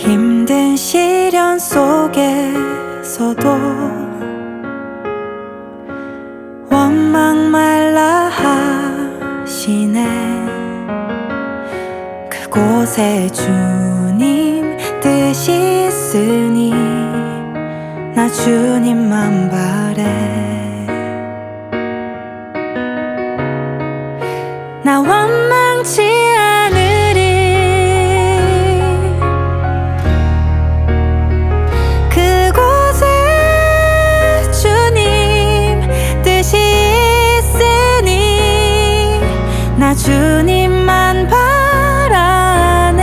힘든 시련 속에서도 원망 말라 하시네. 그곳에 주님 뜻이 있으니 나 주님만 바래. 나 원망치 주님만 바라네.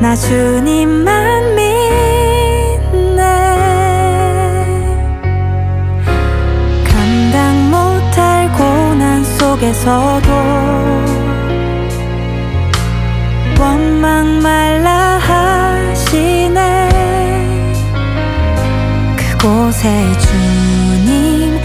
나 주님만 믿네. 감당 못할 고난 속에서도 원망 말라 하시네. 그곳에 주님